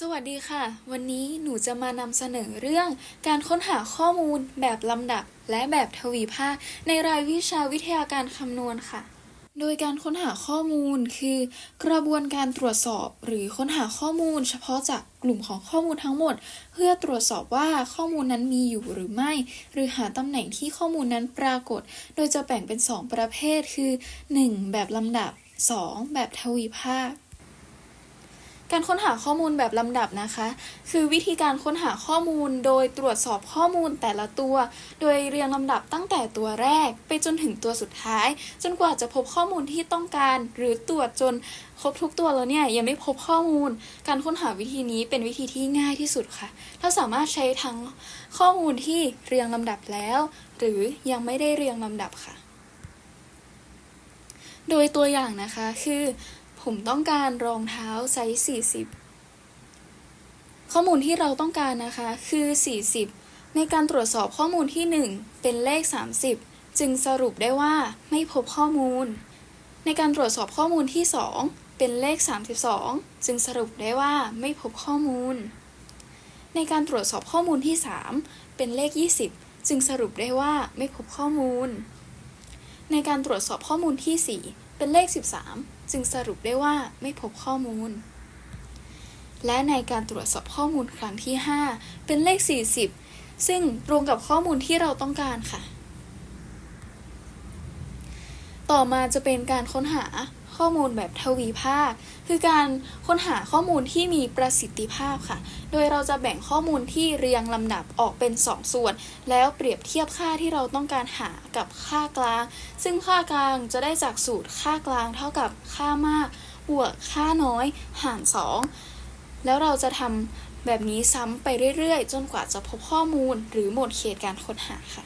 สวัสดีค่ะ วันนี้หนูจะมานำเสนอเรื่องการค้นหาข้อมูลแบบลำดับและแบบทวีภาคในรายวิชาวิทยาการคำนวณค่ะ โดยการค้นหาข้อมูลคือ กระบวนการตรวจสอบหรือค้นหาข้อมูล เฉพาะจากกลุ่มของข้อมูลทั้งหมด เพื่อตรวจสอบว่าข้อมูลนั้นมีอยู่หรือไม่ หรือหาตำแหน่งที่ข้อมูลนั้นปรากฏ โดยจะแบ่งเป็น 2 ประเภทคือ 1. แบบลำดับ 2. แบบทวีภาค การค้นหาข้อมูลแบบลำดับนะคะ คือวิธีการค้นหาข้อมูลโดยตรวจสอบข้อมูลแต่ละตัว โดยเรียงลำดับตั้งแต่ตัวแรกไปจนถึงตัวสุดท้าย จนกว่าจะพบข้อมูลที่ต้องการ หรือตรวจจนครบทุกตัวแล้วเนี่ยยังไม่พบข้อมูล การค้นหาวิธีนี้เป็นวิธีที่ง่ายที่สุดค่ะถ้าสามารถใช้ทั้งข้อมูลที่เรียงลำดับแล้ว หรือยังไม่ได้เรียงลำดับค่ะ โดยตัวอย่างนะคะคือ ผมต้องการรองเท้าไซส์40 ข้อมูลที่เราต้องการนะคะคือ 40 ในการตรวจสอบข้อมูลที่ 1 เป็นเลข 30 จึงสรุปได้ว่าไม่พบข้อมูล ในการตรวจสอบข้อมูลที่ 2 เป็นเลข 32 จึงสรุปได้ว่าไม่พบข้อมูล ในการตรวจสอบข้อมูลที่ 3 เป็นเลข 20 จึงสรุปได้ว่าไม่พบข้อมูล ในการตรวจสอบข้อมูลที่ 4 เป็นเลข 13 จึงสรุปได้ว่าไม่พบข้อมูล และในการตรวจสอบข้อมูลครั้งที่ 5 เป็นเลข 40 ซึ่งตรงกับข้อมูลที่เราต้องการค่ะ ต่อมาจะเป็นการค้นหา ข้อมูลแบบทวีภาค คือการค้นหาข้อมูลที่มีประสิทธิภาพค่ะ โดยเราจะแบ่งข้อมูลที่เรียงลำดับออกเป็น2ส่วน แล้วเปรียบเทียบค่าที่เราต้องการหากับค่ากลาง ซึ่งค่ากลางจะได้จากสูตรค่ากลางเท่ากับค่ามาก บวกค่าน้อย หาร 2 แล้วเราจะทำแบบนี้ซ้ำไปเรื่อยๆ จนกว่าจะพบข้อมูลหรือหมดเขตการค้นหาค่ะ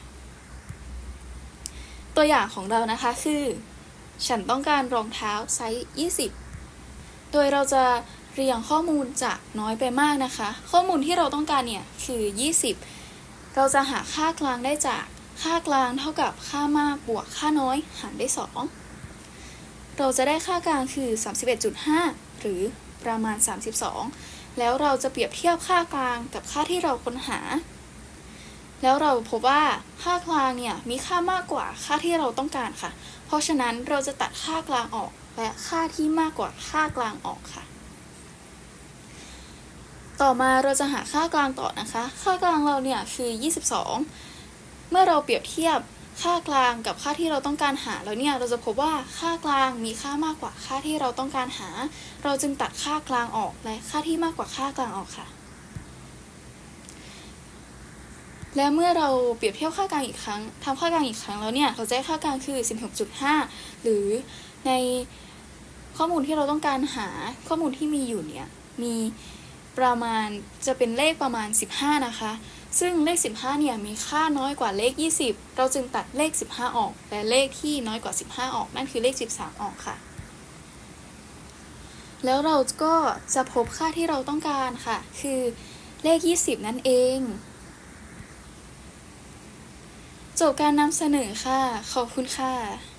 ตัวอย่างของเรานะคะคือ ฉันต้องการรองเท้าไซส์ 20 โดยเราจะเรียงข้อมูลจากน้อยไปมากนะคะ ข้อมูลที่เราต้องการเนี่ยคือ 20 เราจะหาค่ากลางได้จากค่ากลางเท่ากับค่ามากบวกค่าน้อยหารได้2เราจะได้ค่ากลางคือ 31.5 หรือประมาณ 32 แล้วเราจะเปรียบเทียบค่ากลางกับค่าที่เราค้นหา แล้วเราพบว่าค่ากลางเนี่ยมีค่ามากกว่าค่าที่เราต้องการค่ะ เพราะฉะนั้นเราจะตัดค่ากลางออกและค่าที่มากกว่าค่ากลางออกค่ะ ต่อมาเราจะหาค่ากลางต่อนะคะ ค่ากลางเราเนี่ยคือ 22 เมื่อเราเปรียบเทียบค่ากลางกับค่าที่เราต้องการหาแล้วเนี่ยเราจะพบว่าค่ากลางมีค่ามากกว่าค่าที่เราต้องการหา เราจึงตัดค่ากลางออกและค่าที่มากกว่าค่ากลางออกค่ะ และเมื่อเราเปรียบเทียบค่ากลางอีกครั้งทำค่ากลางอีกครั้งแล้วเนี่ยเราจะได้ค่ากลางคือ 16.5 หรือในข้อมูลที่เราต้องการหาข้อมูลที่มีอยู่เนี่ยมีประมาณจะเป็นเลขประมาณ 15 นะคะ ซึ่งเลข 15 เนี่ยมีค่าน้อยกว่าเลข 20 เราจึงตัดเลข 15 ออก และเลขที่น้อยกว่า 15 ออก นั่นคือเลข 13 ออกค่ะ แล้วเราก็จะพบค่าที่เราต้องการค่ะ คือเลข 20 นั่นเอง จบการนำเสนอค่ะ ขอบคุณค่ะ